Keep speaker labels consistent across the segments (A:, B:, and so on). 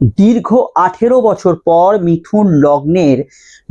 A: দীর্ঘ আঠেরো বছর পর মিথুন লগ্নের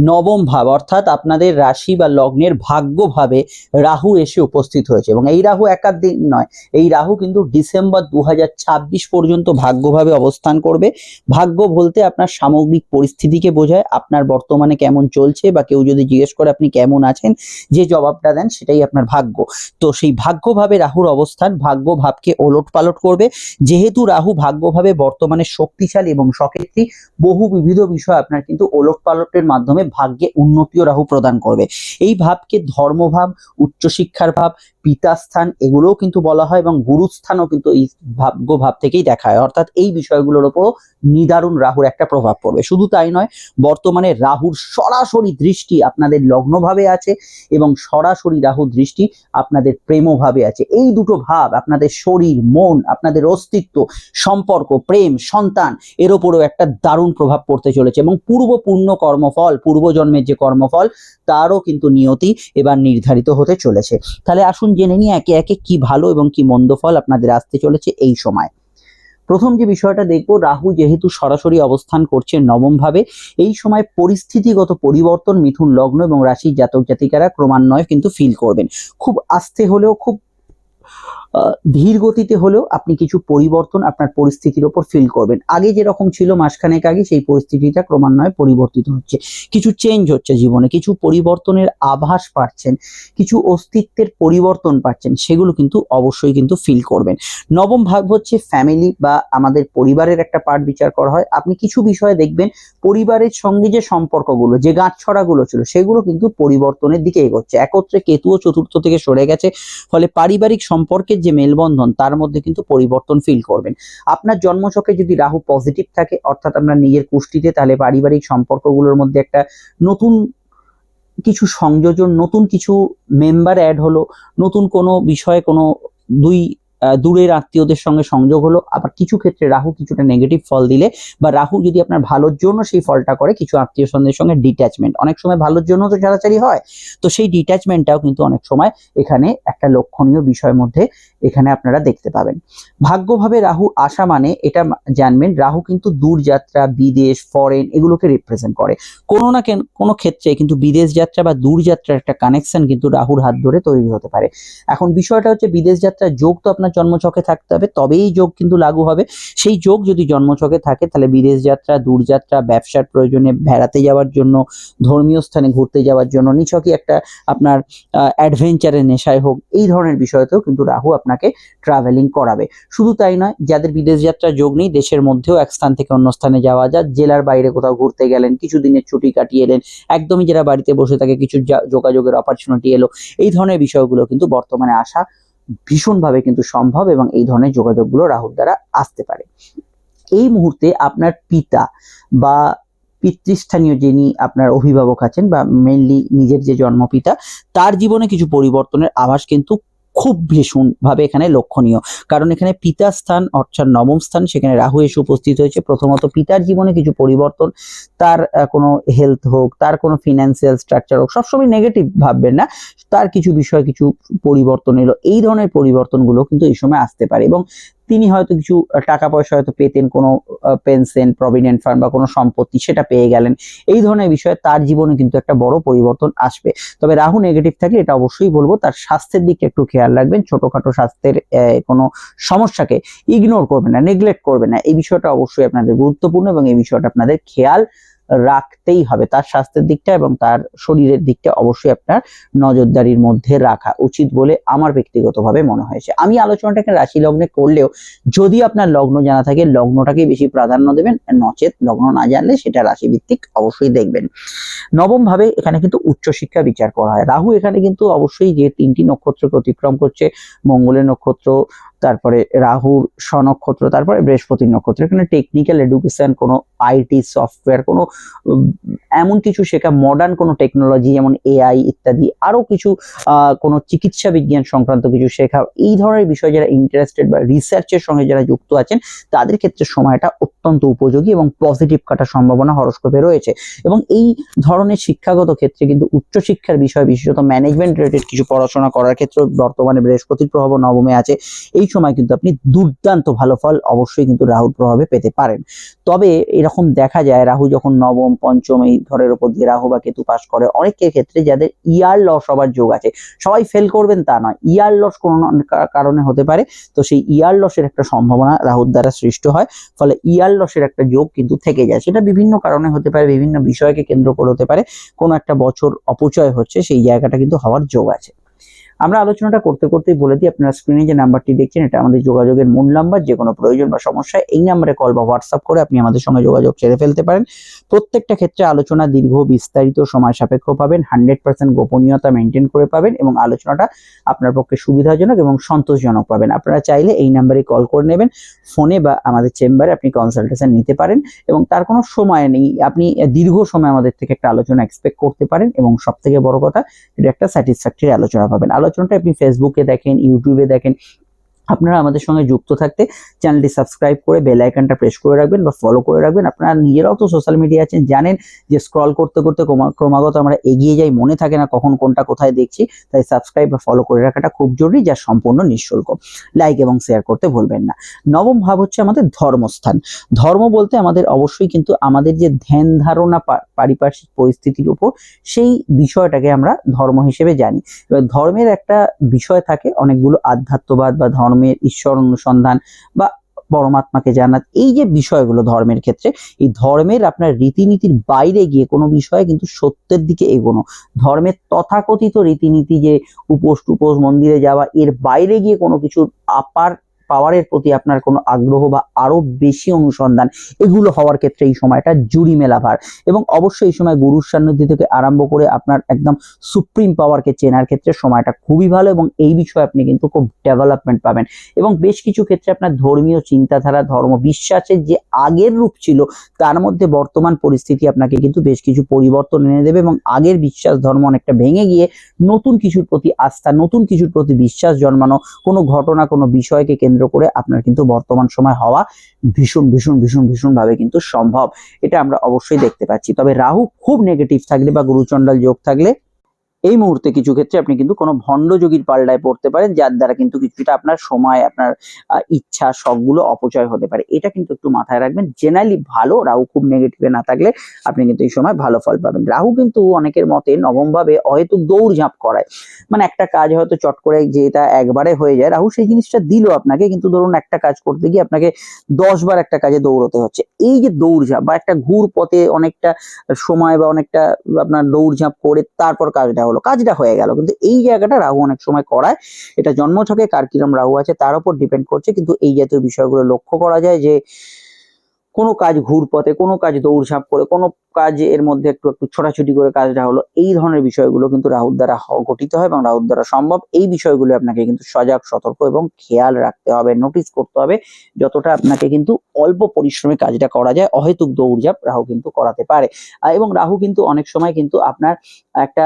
A: নবম ভাব, অর্থাৎ আপনাদের রাশি বা লগ্নের ভাগ্যভাবে রাহু এসে উপস্থিত হয়েছে এবং এই রাহু দিন নয়, এই রাহু কিন্তু ডিসেম্বর দু হাজার ছাব্বিশ পর্যন্ত ভাগ্যভাবে অবস্থান করবে। ভাগ্য বলতে আপনার সামগ্রিক পরিস্থিতিকে বোঝায়, আপনার বর্তমানে কেমন চলছে বা কেউ যদি জিজ্ঞেস করে আপনি কেমন আছেন, যে জবাবটা দেন সেটাই আপনার ভাগ্য। তো সেই ভাগ্যভাবে রাহুর অবস্থান, ভাগ্য ভাবকে ওলট পালট করবে। যেহেতু রাহু ভাগ্যভাবে বর্তমানে শক্তিশালী এবং সক্ষেত্রে বহু বিবিধ বিষয় আপনার কিন্তু ওলট পালটের মাধ্যমে ভাগ্যে ও রাহু প্রদান করবে। এই ভাবকে ধর্মভাব, উচ্চশিক্ষার ভাব পিতাস্থান এগুলোও কিন্তু বলা হয় এবং গুরুস্থানও কিন্তু এই ভাগ্য ভাব থেকেই দেখা হয় অর্থাৎ এই বিষয়গুলোর ওপরও নিদারুণ রাহুর একটা প্রভাব পড়বে। শুধু তাই নয়, বর্তমানে রাহুর সরাসরি দৃষ্টি আপনাদের লগ্নভাবে আছে এবং সরাসরি রাহুর দৃষ্টি আপনাদের প্রেমভাবে আছে। এই দুটো ভাব, আপনাদের শরীর, মন, আপনাদের অস্তিত্ব, সম্পর্ক, প্রেম, সন্তান, এর ওপরেও একটা দারুণ প্রভাব পড়তে চলেছে এবং পূর্ব পূর্ণ কর্মফল, পূর্বজন্মের যে কর্মফল, তারও কিন্তু নিয়তি এবার নির্ধারিত হতে চলেছে। তাহলে আসুন জেনে নিয়ে একে একে কি ভালো এবং কি মন্দ ফল আপনাদের আসতে চলেছে এই সময়। প্রথম যে বিষয়টা দেখব, রাহু যেহেতু সরাসরি অবস্থান করছে নবম ভাবে এই সময় পরিস্থিতিগত পরিবর্তন, মিথুন লগ্ন এবং রাশির জাতক জাতিকারা ক্রমান্বয়ে কিন্তু ফিল করবেন। খুব আস্তে হলেও খুব ধীর গতিতে হলেও আপনি কিছু পরিবর্তন আপনার পরিস্থিতির ওপর ফিল করবেন। আগে যেরকম ছিল মাসখানেক আগে, সেই পরিস্থিতিটা ক্রমান্বয়ে পরিবর্তিত হচ্ছে। কিছু চেঞ্জ হচ্ছে জীবনে, কিছু পরিবর্তনের আভাস পাচ্ছেন, কিছু অস্তিত্বের পরিবর্তন পাচ্ছেন, সেগুলো কিন্তু অবশ্যই কিন্তু ফিল করবেন। নবম ভাগ হচ্ছে ফ্যামিলি বা আমাদের পরিবারের একটা পার্ট বিচার করা হয়। আপনি কিছু বিষয়ে দেখবেন, পরিবারের সঙ্গে যে সম্পর্কগুলো, যে গাঁটছড়াগুলো ছিল, সেগুলো কিন্তু পরিবর্তনের দিকে এগোচ্ছে। একত্রে কেতুও চতুর্থ থেকে সরে গেছে, ফলে পারিবারিক সম্পর্কের যে মেলবন্ধন, তার মধ্যে কিন্তু পরিবর্তন ফিল করবেন। আপনার জন্মছকে যদি রাহু পজিটিভ থাকে, অর্থাৎ আপনার নিজের কুষ্টিতে, তাহলে পারিবারিক সম্পর্কগুলোর মধ্যে একটা নতুন কিছু সংযোজন, নতুন কিছু মেম্বার অ্যাড হলো, নতুন কোনো বিষয়ে কোনো দুই দূরের আত্মীয়দের সঙ্গে সংযোগ হলো, আবার কিছু ক্ষেত্রে রাহু কিছুটা নেগেটিভ ফল দিলে, বা রাহু যদি আপনার ভালোর জন্য সেই ফলটা করে, কিছু আত্মীয় স্বজনের সঙ্গে ডিট্যাচমেন্ট অনেক সময় ভালোর জন্য তো ছাড়াছাড়ি হয়, তো সেই ডিট্যাচমেন্টটাও কিন্তু অনেক সময় এখানে একটা লক্ষণীয় বিষয়ের মধ্যে এখানে আপনারা দেখতে পাবেন। ভাগ্যভাবে রাহু আসা মানে এটা জানবেন, রাহু কিন্তু দূরযাত্রা, বিদেশ ফরেন এগুলোকে রিপ্রেজেন্ট করে। কোনো না কেন কোনো ক্ষেত্রে কিন্তু বিদেশ যাত্রা বা দূরযাত্রার একটা কানেকশন কিন্তু রাহুর হাত ধরে তৈরি হতে পারে। এখন বিষয়টা হচ্ছে বিদেশ যাত্রার যোগ তো আপনার জন্মছকে থাকতে হবে, তবেই যোগ কিন্তু লাগু হবে। সেই যোগ যদি জন্মছকে থাকে, তাহলে বিদেশ যাত্রা, দূরযাত্রা, ব্যবসার প্রয়োজনে বেড়াতে যাওয়ার জন্য, ধর্মীয় স্থানে ঘুরতে যাওয়ার জন্য, নিছকই একটা আপনার অ্যাডভেঞ্চারের নেশায় হোক, এই ধরনের বিষয়তেও কিন্তু রাহু আপনাকে ট্রাভেলিং করাবে। শুধু তাই নয়, যাদের বিদেশ যাত্রার যোগ নেই, দেশের মধ্যেও এক স্থান থেকে অন্য স্থানে যাওয়া যায়, জেলার বাইরে কোথাও ঘুরতে গেলেন কিছু দিনের ছুটি কাটিয়ে এলেন, একদমই যারা বাড়িতে বসে থাকে, কিছু যোগাযোগের অপরচুনিটি এলো, এই ধরনের বিষয়গুলো কিন্তু বর্তমানে আসা ভীষণভাবে কিন্তু সম্ভব এবং এই ধরনের যোগাযোগগুলো রাহুর দ্বারা আসতে পারে। এই মুহূর্তে আপনার পিতা বা পিতৃস্থানীয় যিনি আপনার অভিভাবক আছেন বা মেনলি নিজের যে জন্মপিতা, তার জীবনে কিছু পরিবর্তনের আভাস কিন্তু খুব ভীষণ ভাবে এখানে লক্ষণীয়। কারণ এখানে পিতার স্থান অর্থাৎ নবম স্থান, সেখানে রাহু এসে উপস্থিত হয়েছে। প্রথমত পিতার জীবনে কিছু পরিবর্তন, তার কোনো হেলথ হোক, তার কোনো ফিনান্সিয়াল স্ট্রাকচার হোক, সবসময় নেগেটিভ ভাববেন না। তার কিছু বিষয়, কিছু পরিবর্তন এলো। এই ধরনের পরিবর্তনগুলো কিন্তু এই সময় আসতে পারে এবং তিনি হয়তো কিছু টাকা পয়সা হয়তো পেতেন, কোনো পেনশন প্রভিডেন্ট ফান্ড বা কোনো সম্পত্তি সেটা পেয়ে গেলেন। এই ধরনের বিষয়ে তার জীবনে কিন্তু একটা বড় পরিবর্তন আসবে। তবে রাহু নেগেটিভ থাকলে এটা অবশ্যই বলব, তার স্বাস্থ্যের দিকে একটু খেয়াল রাখবেন। ছোটখাটো স্বাস্থ্যের কোনো সমস্যাকে ইগনোর করবেন না নেগলেক্ট করবেন না। এই বিষয়টা অবশ্যই আপনাদের গুরুত্বপূর্ণ এবং এই বিষয়টা আপনাদের খেয়াল রাখতেই হবে। তার স্বাস্থ্যের দিকটা এবং তার শরীরের দিকটা অবশ্যই আপনার নজরদারির মধ্যে রাখা উচিত বলে আমার ব্যক্তিগতভাবে মনে হয়েছে। আমি আলোচনাটাকে রাশি লগ্নে করলেও যদি আপনার লগ্ন জানা থাকে, লগ্নটাকে বেশি প্রাধান্য দেবেন, নচেত লগ্ন না জানলে সেটা রাশি ভিত্তিক অবশ্যই দেখবেন। নবম ভাবে এখানে কিন্তু উচ্চশিক্ষা বিচার করা হয়। রাহু এখানে কিন্তু অবশ্যই যে তিনটি নক্ষত্রকে অতিক্রম করছে, মঙ্গলের নক্ষত্র তারপরে রাহুর স্বনক্ষত্র, তারপরে বৃহস্পতির নক্ষত্র। এখানে টেকনিক্যাল এডুকেশন কোনো আইটি সফটওয়্যার কোনো এমন কিছু শেখা মডার্ন কোনো টেকনোলজি যেমন এআই ইত্যাদি আরও কিছু কোনো চিকিৎসা বিজ্ঞান সংক্রান্ত কিছু শেখা, এই ধরনের বিষয়ে যারা ইন্টারেস্টেড বা রিসার্চের সঙ্গে যারা যুক্ত আছেন, তাদের ক্ষেত্রে সময়টা অত্যন্ত উপযোগী এবং পজিটিভ কাটার সম্ভাবনা হরস্কোপে রয়েছে। এবং এই ধরনের শিক্ষাগত ক্ষেত্রে কিন্তু উচ্চশিক্ষার বিষয়, বিশেষত ম্যানেজমেন্ট রিলেটেড কিছু পড়াশোনা করার ক্ষেত্রে বর্তমানে বৃহস্পতির প্রভাব নবমে আছে। এই সময় কিন্তু আপনি দুর্দান্ত ভালো ফল অবশ্যই কিন্তু রাহুর প্রভাবে পেতে পারেন। তবে এরকম দেখা যায়, রাহু যখন নবম, পঞ্চম এই ঘরের উপর দিয়ে রাহু বা কেতু পাস করে, অনেকের ক্ষেত্রে যাদের ইয়ার লস হবার যোগ আছে, সবাই ফেল করবেন তা নয়, ইয়ার লস কোনো কারণে হতে পারে। তো সেই ইয়ার লসের একটা সম্ভাবনা রাহুর দ্বারা সৃষ্টি হয়, ফলে ইয়ার লসের একটা যোগ কিন্তু থেকে যায়। সেটা বিভিন্ন কারণে হতে পারে, বিভিন্ন বিষয়কে কেন্দ্র করে হতে পারে, কোনো একটা বছর অপচয় হচ্ছে, সেই জায়গাটা কিন্তু হওয়ার যোগ আছে। আমরা আলোচনাটা করতে করতেই বলে দিই, আপনারা স্ক্রিনে যে নাম্বারটি দেখছেন, এটা আমাদের যোগাযোগের মূল নাম্বার যে কোনো প্রয়োজন বা সমস্যা এই নাম্বারে কল বা হোয়াটসঅ্যাপ করে আপনি আমাদের সঙ্গে যোগাযোগ ছেড়ে ফেলতে পারেন। প্রত্যেকটা ক্ষেত্রে আলোচনা দীর্ঘ, বিস্তারিত, সময় সাপেক্ষ পাবেন হান্ড্রেড পার্সেন্ট গোপনীয়তা মেনটেন করে পাবেন এবং আলোচনাটা আপনার পক্ষে সুবিধাজনক এবং সন্তোষজনক পাবেন। আপনারা চাইলে এই নাম্বারে কল করে নেবেন ফোনে বা আমাদের চেম্বারে আপনি কনসালটেশন নিতে পারেন এবং তার কোনো সময় নেই, আপনি দীর্ঘ সময় আমাদের থেকে একটা আলোচনা এক্সপেক্ট করতে পারেন এবং সব থেকে বড় কথা, এটা একটা স্যাটিসফ্যাক্টরি আলোচনা পাবেন। আলোচনাটা আপনি ফেসবুকে দেখেন ইউটিউবে দেখেন আপনারা আমাদের সঙ্গে যুক্ত থাকতে চ্যানেলটি সাবস্ক্রাইব করে বেল আইকনটা প্রেস করে রাখবেন বা ফলো করে রাখবেন। আপনারা নিজেরাও তো সোশ্যাল মিডিয়া আছেন, জানেন যে স্ক্রল করতে করতে ক্রমাগত আমরা এগিয়ে যাই, মনে থাকে না কখন কোনটা কোথায় দেখছি, তাই সাবস্ক্রাইব বা ফলো করে রাখাটা খুব জরুরি, যা সম্পূর্ণ নিঃশুল্ক। লাইক এবং শেয়ার করতে ভুলবেন না। নবম ভাব হচ্ছে আমাদের ধর্মস্থান। ধর্ম বলতে আমাদের অবশ্যই কিন্তু আমাদের যে ধ্যান ধারণা পারিপার্শ্বিক পরিস্থিতির উপর সেই বিষয়টাকে আমরা ধর্ম হিসেবে জানি। এবার ধর্মের একটা বিষয় থাকে, অনেকগুলো আধ্যাত্মবাদ বা ধর্মের ঈশ্বর অনুসন্ধান বা পরমাত্মাকে জানা এই যে বিষয়গুলো ধর্মের ক্ষেত্রে, এই ধর্মের আপনার রীতিনীতির বাইরে গিয়ে কোনো বিষয়ে কিন্তু সত্যের দিকে এগোনো, ধর্মের তথাকথিত রীতিনীতি যে উপোস টুপোস মন্দিরে যাওয়া, এর বাইরে গিয়ে কোনো কিছুর আপার পাওয়ারের প্রতি আপনার কোনো আগ্রহ বা আরও বেশি অনুসন্ধান, এগুলো হওয়ার ক্ষেত্রে এই সময়টা জুড়ি মেলা ভার। এবং অবশ্যই এই সময় গুরুর সান্নিধ্য থেকে আরম্ভ করে আপনার একদম সুপ্রিম পাওয়ারকে চেনার ক্ষেত্রে সময়টা খুবই ভালো এবং এই বিষয়ে আপনি কিন্তু খুব ডেভেলপমেন্ট পাবেন। এবং বেশ কিছু ক্ষেত্রে আপনার ধর্মীয় চিন্তাধারা, ধর্ম বিশ্বাসের যে আগের রূপ ছিল, তার মধ্যে বর্তমান পরিস্থিতি আপনাকে কিন্তু বেশ কিছু পরিবর্তন এনে দেবে এবং আগের বিশ্বাস ধর্ম অনেকটা ভেঙে গিয়ে নতুন কিছুর প্রতি আস্থা, নতুন কিছুর প্রতি বিশ্বাস জন্মানো, কোনো ঘটনা, কোনো বিষয়কে কেন্দ্র করে আপনার কিন্তু বর্তমান সময় হওয়া ভীষণ ভীষণ ভীষণ ভীষণ ভাবে কিন্তু সম্ভব। এটা আমরা অবশ্যই দেখতে পাচ্ছি। তবে রাহু খুব নেগেটিভ থাকলে বা গুরুচণ্ডাল যোগ থাকলে এই মুহূর্তে কিছু ক্ষেত্রে আপনি কিন্তু কোনো ভণ্ডযোগীর পাল্লায় পড়তে পারেন, যার দ্বারা কিন্তু কিছুটা আপনার সময়, আপনার ইচ্ছা সবগুলো অপচয় হতে পারে। এটা কিন্তু একটু মাথায় রাখবেন। জেনারেলি ভালো, রাহু খুব নেগেটিভে না থাকলে আপনি কিন্তু এই সময় ভালো ফল পাবেন। রাহু কিন্তু অনেকের মতে নবম ভাবে অহেতুক দৌড়ঝাঁপ করায়। মানে একটা কাজ হয়তো চট করে যেটা একবারে হয়ে যায়, রাহু সেই জিনিসটা দিল আপনাকে, কিন্তু ধরুন একটা কাজ করতে গিয়ে আপনাকে দশবার একটা কাজে দৌড়তে হচ্ছে। এই যে দৌড়ঝাঁপ বা একটা ঘুর পথে অনেকটা সময় বা অনেকটা আপনার দৌড়ঝাঁপ করে তারপর কাজটা হলো, কাজটা হয়ে গেল। কিন্তু এই জায়গাটা রাহু অনেক সময় করায়। এটা জন্মছকে কার কিরম রাহু আছে তার উপর ডিপেন্ড করছে। কিন্তু এই জাতীয় বিষয়গুলো লক্ষ্য করা যায় যে, কোনো কাজ ঘুরপথে, কোনো কাজ দৌড়ঝাঁপ করে, কোনো কাজ এর মধ্যে একটু একটু ছোটাছুটি করে কাজটা হলো, এই ধরনের বিষয়গুলো কিন্তু রাহুর দ্বারা গঠিত হয় এবং রাহুর দ্বারা সম্ভব। এই বিষয়গুলো আপনাকে কিন্তু সজাগ, সতর্ক এবং খেয়াল রাখতে হবে নোটিস করতে হবে, যতটা আপনাকে কিন্তু অল্প পরিশ্রমে কাজটা করা যায়, অহেতুক দৌড়ঝাঁপ রাহু কিন্তু করাতে পারে। এবং রাহু কিন্তু অনেক সময় কিন্তু আপনার একটা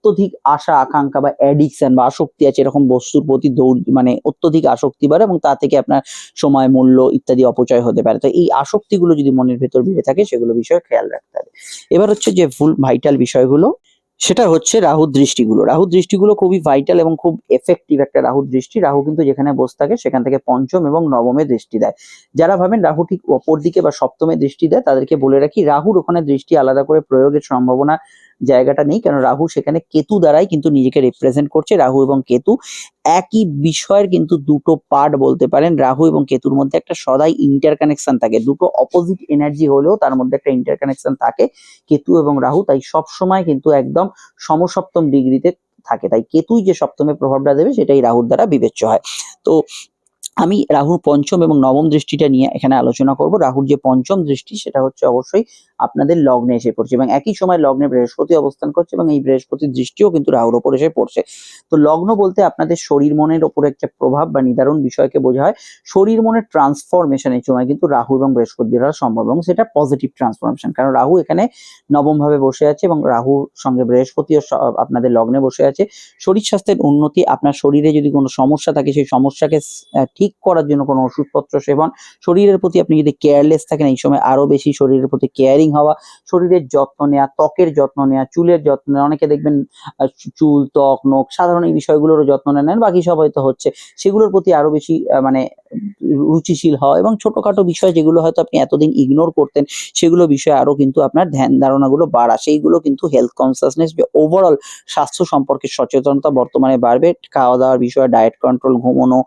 A: অত্যধিক আশা, আকাঙ্ক্ষা বা অ্যাডিকশন বা আসক্তি আছে এরকম বস্তুর প্রতি দৌড় মানে অত্যধিক আসক্তি বাড়ে এবং তা থেকে আপনার সময়, মূল্য ইত্যাদি অপচয় হতে পারে। তো এই আসক্তিগুলো যদি মনের ভেতর বেড়ে থাকে, সেগুলো বিষয়ে খেয়াল রাখতে হবে। এবার হচ্ছে যে ফুল ভাইটাল বিষয়গুলো, সেটা হচ্ছে রাহুর দৃষ্টিগুলো। রাহুর দৃষ্টিগুলো খুবই ভাইটাল এবং খুব এফেক্টিভ একটা রাহুর দৃষ্টি। রাহু কিন্তু যেখানে বসে থাকে, সেখান থেকে পঞ্চম এবং নবমে দৃষ্টি দেয়। যারা ভাবেন রাহু ঠিক অপর দিকে বা সপ্তমে দৃষ্টি দেয়, তাদেরকে বলে রাখি, রাহুর ওখানে দৃষ্টি আলাদা করে প্রয়োগের সম্ভাবনা জায়গাটা নেই। কারণ রাহু সেখানে কেতু দ্বারাই কিন্তু নিজেকে রিপ্রেজেন্ট করছে। রাহু এবং কেতু একই বিষয়ের কিন্তু দুটো পার্ট বলতে পারেন। রাহু এবং কেতুর মধ্যে একটা সদাই ইন্টার কানেকশন থাকে। দুটো অপোজিট এনার্জি হলেও তার মধ্যে একটা ইন্টার কানেকশন থাকে কেতু এবং রাহু। তাই সব সময় কিন্তু একদম সমসপ্তম ডিগ্রিতে থাকে। তাই কেতুই যে সপ্তমে প্রভাবটা দেবে সেটাই রাহুর দ্বারা বিবেচ্য হয়। তো আমি রাহুর পঞ্চম এবং নবম দৃষ্টিটা নিয়ে এখানে আলোচনা করব। রাহুর যে পঞ্চম দৃষ্টি সেটা হচ্ছে অবশ্যই আপনাদের লগ্নে এসে পড়ছে এবং একই সময় লগ্নে বৃহস্পতি অবস্থান করছে এবং এই বৃহস্পতির দৃষ্টিও কিন্তু রাহুর ওপর এসে পড়ছে। তো লগ্ন বলতে আপনাদের শরীর মনের ওপর একটা প্রভাব বা নির্ধারণ বিষয়কে বোঝা হয় শরীর মনের ট্রান্সফরমেশন এই সময় কিন্তু রাহু এবং বৃহস্পতি দ্বারা সম্ভব এবং সেটা পজিটিভ ট্রান্সফরমেশন কারণ রাহু এখানে নবম ভাবে বসে আছে এবং রাহুর সঙ্গে বৃহস্পতিও আপনাদের লগ্নে বসে আছে। শরীর স্বাস্থ্যের উন্নতি, আপনার শরীরে যদি কোনো সমস্যা থাকে সেই সমস্যাকে ঠিক করার জন্য কোনো ওষুধপত্র সেবন। শরীরের প্রতি আপনি যদি কেয়ারলেস থাকেন, এই সময় আরও বেশি শরীরের প্রতি কেয়ারিং হওয়া, শরীরের যত্ন নেওয়া ত্বকের যত্ন নেওয়া চুলের যত্ন নেওয়া অনেকে দেখবেন চুল, ত্বক, নখ, সাধারণ এই বিষয়গুলোরও যত্ন নেন, বাকি সব হয়তো হচ্ছে। সেগুলোর প্রতি আরও বেশি মানে রুচিশীল হওয়া এবং ছোটখাটো বিষয় যেগুলো হয়তো আপনি এতদিন ইগনোর করতেন, সেগুলো বিষয়ে আরও কিন্তু আপনার ধ্যান ধারণাগুলো বাড়া সেইগুলো কিন্তু হেলথ কনসাসনেস যে ওভারঅল স্বাস্থ্য সম্পর্কে সচেতনতা বর্তমানে বাড়বে খাওয়া দাওয়ার বিষয়ে ডায়েট কন্ট্রোল ঘুমানো,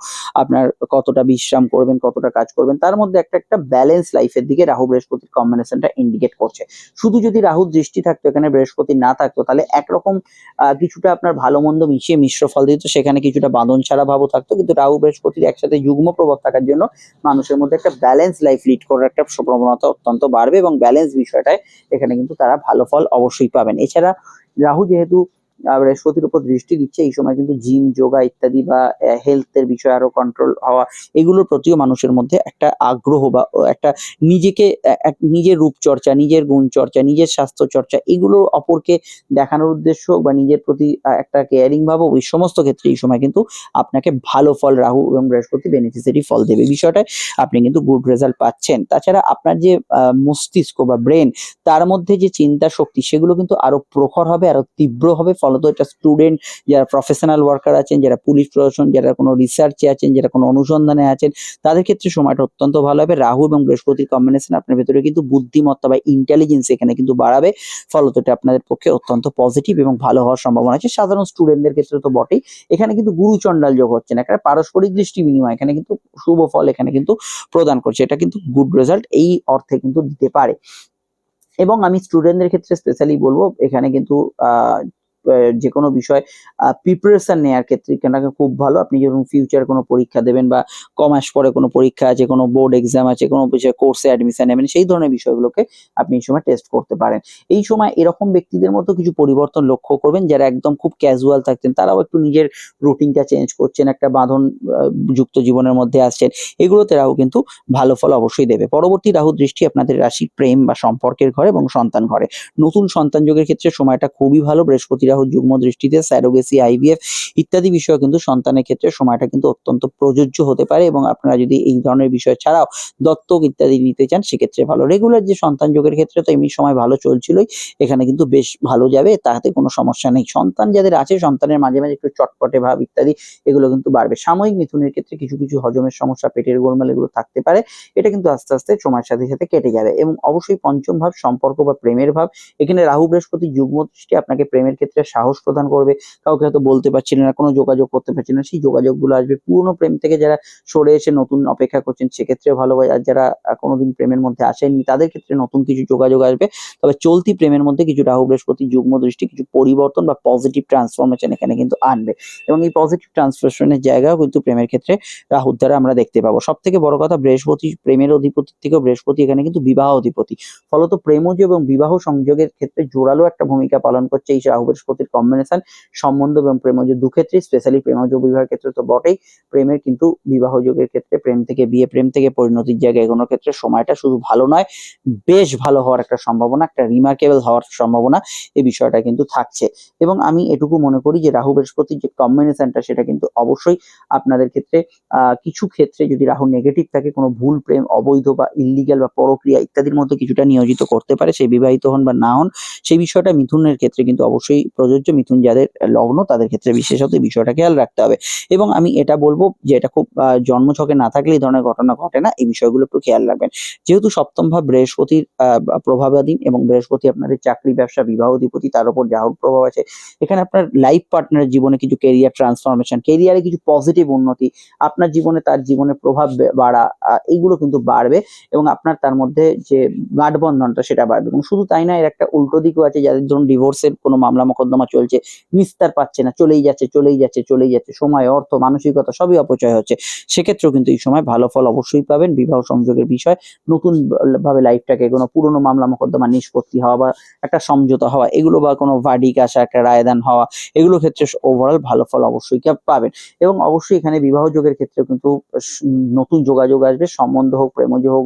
A: আপনার কতটা বিশ্রাম করবেন, কতটা কাজ করবেন, তার মধ্যে একটা একটা ব্যালেন্স লাইফের দিকে রাহু বৃহস্পতির কম্বিনেশনটা ইন্ডিকেট করছে। শুধু যদি রাহুর দৃষ্টি থাকতো, এখানে বৃহস্পতি না থাকতো, তাহলে একরকম কিছুটা আপনার ভালো মন্দ মিশিয়ে মিশ্র ফল দিত, সেখানে কিছুটা বাঁধন ছাড়া ভাবও থাকতো, কিন্তু রাহু বৃহস্পতির একসাথে যুগ্ম প্রভাব থাকার জন্য মানুষের মধ্যে একটা ব্যালেন্স লাইফ লিড করার একটা প্রবণতা অত্যন্ত বাড়বে এবং ব্যালেন্স বিষয়টায় এখানে কিন্তু তারা ভালো ফল অবশ্যই পাবেন। এছাড়া রাহু যেহেতু বৃহস্পতির উপর দৃষ্টি দিচ্ছে। এই সময় কিন্তু জিম যোগা ইত্যাদি বা হেলথের বিষয়ে আরও কন্ট্রোল হওয়া, এগুলোর প্রতিও মানুষের মধ্যে একটা আগ্রহ বা একটা নিজেকে নিজের রূপচর্চা নিজের গুণ চর্চা, নিজের স্বাস্থ্য চর্চা, এগুলো অপরকে দেখানোর উদ্দেশ্য বা নিজের প্রতি একটা কেয়ারিং ভাব ওই সমস্ত ক্ষেত্রে এই সময় কিন্তু আপনাকে ভালো ফল রাহু এবং বৃহস্পতি বেনিফিসিয়ারি ফল দেবে। বিষয়টায় আপনি কিন্তু গুড রেজাল্ট পাচ্ছেন। তাছাড়া আপনার যে মস্তিষ্ক বা ব্রেন তার মধ্যে যে চিন্তা শক্তি, সেগুলো কিন্তু আরও প্রখর হবে, আরও তীব্র হবে ফলত এটা স্টুডেন্ট যারা প্রফেশনাল ওয়ার্কার আছেন, যারা পুলিশ প্রশাসন, যারা কোনো রিসার্চে আছেন, যারা কোনো অনুসন্ধানে আছেন, তাদের ক্ষেত্রে সময়টা অত্যন্ত ভালো হবে। রাহু এবং বৃহস্পতির কম্বিনেশন আপনার ভেতরে কিন্তু বুদ্ধিমত্তা বা ইন্টেলিজেন্স এখানে কিন্তু বাড়াবে। ফলত এটা আপনাদের পক্ষে অত্যন্ত পজিটিভ এবং ভালো হওয়ার সম্ভাবনা আছে। সাধারণ স্টুডেন্টদের ক্ষেত্রে তো বটেই। এখানে কিন্তু গুরু চণ্ডাল যোগ হচ্ছে না। এখানে পারস্পরিক দৃষ্টি বিনিময় এখানে কিন্তু শুভ ফল এখানে কিন্তু প্রদান করছে। এটা কিন্তু গুড রেজাল্ট এই অর্থে কিন্তু দিতে পারে। এবং আমি স্টুডেন্টদের ক্ষেত্রে স্পেশালি বলব, এখানে কিন্তু যে কোনো বিষয় প্রিপারেশন নেওয়ার ক্ষেত্রে এখানে খুব ভালো। আপনি যখন ফিউচার কোনো পরীক্ষা দেবেন বা কমাস পরে কোনো পরীক্ষা আছে, কোনো বোর্ড এক্সাম আছে, কোনো কোর্সে অ্যাডমিশন নেবেন, সেই ধরনের বিষয়গুলোকে আপনি এই সময় টেস্ট করতে পারেন। এই সময় এরকম ব্যক্তিদের মতো কিছু পরিবর্তন লক্ষ্য করবেন, যারা একদম খুব ক্যাজুয়াল থাকতেন, তারাও একটু নিজের রুটিনটা চেঞ্জ করছেন, একটা বাঁধন যুক্ত জীবনের মধ্যে আসছেন, এগুলোতে রাহু কিন্তু ভালো ফল অবশ্যই দেবে। পরবর্তী রাহু দৃষ্টি আপনাদের রাশি, প্রেম বা সম্পর্কের ঘরে এবং সন্তান ঘরে। নতুন সন্তান যোগের ক্ষেত্রে সময়টা খুবই ভালো বৃহস্পতি রাহু যুগ্ম দৃষ্টিতে স্যারোগেসি আইভিএফ ইত্যাদি বিষয় কিন্তু সন্তানের ক্ষেত্রে সময়টা কিন্তু অত্যন্ত প্রযোজ্য হতে পারে এবং আপনারা যদি এই ধরনের বিষয় ছাড়াও দত্তক ইত্যাদি নিতে চান, সেক্ষেত্রে ভালো। রেগুলার যে সন্তান যোগের ক্ষেত্রে তো এমনি সময় ভালো চলছিলই, এখানে কিন্তু বেশ ভালো যাবে, তাতে কোনো সমস্যা নেই। সন্তান যাদের আছে, সন্তানের মাঝে মাঝে একটু চটপটে ভাব ইত্যাদি, এগুলো কিন্তু বাড়বে। সাময়িক মিথুনের ক্ষেত্রে কিছু কিছু হজমের সমস্যা, পেটের গোলমাল এগুলো থাকতে পারে, এটা কিন্তু আস্তে আস্তে সময়ের সাথে সাথে কেটে যাবে এবং অবশ্যই পঞ্চম ভাব, সম্পর্ক বা প্রেমের ভাব। এখানে রাহু বৃহস্পতি যুগ্ম দৃষ্টি আপনাকে প্রেমের ক্ষেত্রে সাহস প্রদান করবে। কাউকে হয়তো বলতে পারছিলেন না, কোনো যোগাযোগ করতে পারছেন না। সেই যোগাযোগগুলো আসবে। পুরনো প্রেম থেকে যারা সরে এসে নতুন অপেক্ষা করছেন, সেক্ষেত্রে ভালো আর যারা কোনোদিন প্রেমের মধ্যে আসেননি, তাদের ক্ষেত্রে নতুন কিছু যোগাযোগ আসবে। তবে চলতি প্রেমের মধ্যে কিছু রাহু, বৃহস্পতি, যুগ্ম দৃষ্টি, কিছু পরিবর্তন বা পজিটিভ ট্রান্সফরমেশন এখানে কিন্তু আনবে। এবং এই পজিটিভ ট্রান্সফরমেশনের জায়গাও কিন্তু প্রেমের ক্ষেত্রে রাহুর দ্বারা আমরা দেখতে পাবো। সব থেকে বড় কথা, বৃহস্পতি, প্রেমের অধিপতি থেকেও বৃহস্পতি এখানে কিন্তু বিবাহ অধিপতি। ফলত প্রেমজ এবং বিবাহ সংযোগের ক্ষেত্রে জোরালো একটা ভূমিকা পালন করছে এই রাহু বৃহস্পতির কম্বিনেশন সম্বন্ধ এবং প্রেমজ দুক্ষেত্রে স্পেশালি প্রেমজ বিবাহের ক্ষেত্রে তো বটেই। প্রেমের কিন্তু বিবাহ যোগের ক্ষেত্রে প্রেম থেকে বিয়ে, প্রেম থেকে পরিণতির জায়গায় এগোনোর ক্ষেত্রে সময়টা শুধু ভালো নয়, বেশ ভালো হওয়ার একটা সম্ভাবনা, একটা রিমার্কেবল হওয়ার সম্ভাবনা এই বিষয়টা কিন্তু থাকছে। এবং আমি এটুকু মনে করি যে রাহু বৃহস্পতির যে কম্বিনেশনটা সেটা কিন্তু অবশ্যই আপনাদের ক্ষেত্রে কিছু ক্ষেত্রে যদি রাহু নেগেটিভ থাকে, কোনো ভুল, প্রেম, অবৈধ বা ইলিগাল বা পরক্রিয়া ইত্যাদির মধ্যে কিছুটা নিয়োজিত করতে পারে, সে বিবাহিত হন বা না হন, সেই বিষয়টা মিথুনের ক্ষেত্রে কিন্তু অবশ্যই প্রযোজ্য মিথুন যাদের লগ্ন, তাদের ক্ষেত্রে বিশেষত বিষয়টা খেয়াল রাখতে হবে। এবং আমি এটা বলব যে এটা খুব জন্মছকে না থাকলে এই ধরনের ঘটনা ঘটে না, এই বিষয়গুলো একটু খেয়াল রাখবেন। যেহেতু সপ্তম ভাব বৃহস্পতির প্রভাবাধীন এবং বৃহস্পতি আপনাদের চাকরি, ব্যবসা, বিবাহ অধিপতি, তার উপর রাহুর প্রভাব আছে, এখানে আপনার লাইফ পার্টনারের জীবনে কিছু কেরিয়ার ট্রান্সফরমেশন কেরিয়ারে কিছু পজিটিভ উন্নতি, আপনার জীবনে তার জীবনে প্রভাব বাড়া এইগুলো কিন্তু বাড়বে এবং আপনার তার মধ্যে যে গাঠবন্ধনটা সেটা বাড়বে। এবং শুধু তাই না, এর একটা উল্টো দিকও আছে, যাদের ধরুন ডিভোর্সের কোনো মামলা মোকদ্দমা চলছে নিস্তার পাচ্ছে না, চলেই যাচ্ছে চলেই যাচ্ছে চলেই যাচ্ছে, সময়, অর্থ, মানসিকতা সবই অপচয় হচ্ছে। সেক্ষেত্রেও কিন্তু এই সময় ভালো ফল অবশ্যই পাবেন। বিবাহ সংযোগের বিষয়, নতুন ভাবে লাইফটাকে কোনো পুরনো মামলা মোকদ্দমা নিষ্পত্তি হওয়া বা একটা সমঝোতা হওয়া, এগুলো বা কোনো ভার্ডিক আসা, একটা রায়দান হওয়া, এগুলো ক্ষেত্রে ওভারঅল ভালো ফল অবশ্যই পাবেন। এবং অবশ্যই এখানে বিবাহ যোগের ক্ষেত্রে কিন্তু নতুন যোগাযোগ আসবে, সম্বন্ধ হোক, প্রেমজ হোক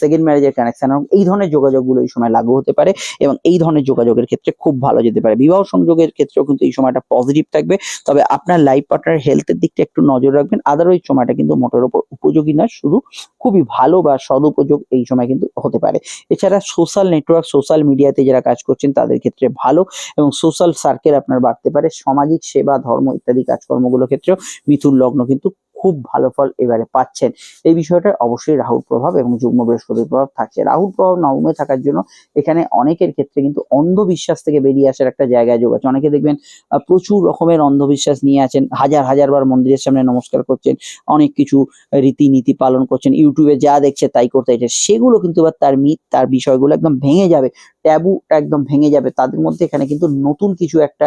A: সেকেন্ড ম্যারেজের কানেকশন হোক, এই ধরনের যোগাযোগগুলো এই সময় লাগু হতে পারে এবং এই ধরনের যোগাযোগের ক্ষেত্রে খুব ভালো যেতে পারে। বিবাহ সংযোগের ক্ষেত্রেও কিন্তু এই সময়টা পজিটিভ থাকবে। তবে আপনার লাইফ পার্টনার হেলথের দিকটা একটু নজর রাখবেন। আদারওয়াইজ সময়টা কিন্তু মোটের ওপর উপযোগী না, শুধু খুবই ভালো বা সদুপযোগ এই সময় কিন্তু হতে পারে। এছাড়া সোশ্যাল নেটওয়ার্ক সোশ্যাল মিডিয়াতে যারা কাজ করছেন, তাদের ক্ষেত্রে ভালো এবং সোশ্যাল সার্কেল আপনার বাড়তে পারে। সামাজিক সেবা, ধর্ম ইত্যাদি কাজকর্মগুলোর ক্ষেত্রেও মিথুন লগ্ন কিন্তু খুব ভালো ফল এবারে পাচ্ছেন। এই বিষয়টা অবশ্যই রাহুর প্রভাব এবং যুগ্ম বৃহস্পতির প্রভাব থাকছে। রাহুর প্রভাব নবমে থাকার জন্য এখানে অনেকের ক্ষেত্রে কিন্তু অন্ধবিশ্বাস থেকে বেরিয়ে আসার একটা জায়গায় যোগ আছে। অনেকে দেখবেন প্রচুর রকমের অন্ধবিশ্বাস নিয়ে আছেন, হাজার হাজার বার মন্দিরের সামনে নমস্কার করছেন, অনেক কিছু রীতিনীতি পালন করছেন, ইউটিউবে যা দেখছে তাই করতে চাইছে, সেগুলো কিন্তু এবার তার মিথ তার বিষয়গুলো একদম ভেঙে যাবে। ট্যাবুটা একদম ভেঙে যাবে। তাদের মধ্যে এখানে কিন্তু নতুন কিছু একটা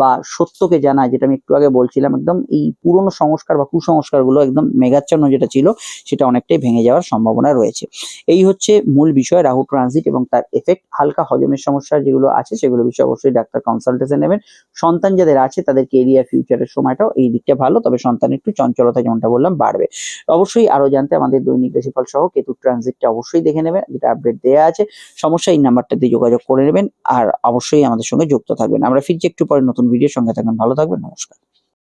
A: বা সত্যকে জানা যেটা আমি একটু আগে বলছিলাম, একদম এই পুরনো সংস্কার বা কুসংস্কারগুলো একদম মেঘাচ্ছন্ন যেটা ছিল, সেটা অনেকটাই ভেঙে যাওয়ার সম্ভাবনা রয়েছে। এই হচ্ছে মূল বিষয়, রাহু ট্রানজিট এবং তার এফেক্ট হালকা হজমের সমস্যা যেগুলো আছে, সেগুলো বিষয়ে অবশ্যই ডাক্তার কনসালটেশন নেবেন। সন্তান যাদের আছে, তাদের কেরিয়ার ফিউচারের সময়টাও এই দিকটা ভালো, তবে সন্তান একটু চঞ্চলতা যেমনটা বললাম, বাড়বে। অবশ্যই আরও জানতে আমাদের দৈনিক রাশিফল সহ কেতু ট্রানজিটটা অবশ্যই দেখে নেবেন, যেটা আপডেট দেওয়া আছে। সমস্যা এই নাম্বারটাতে যোগাযোগ করে নেবেন আর অবশ্যই আমাদের সঙ্গে যুক্ত থাকবেন। আমরা ফিরছি একটু পরে নতুন ভিডিওর সঙ্গে থাকবেন। ভালো থাকবেন, নমস্কার।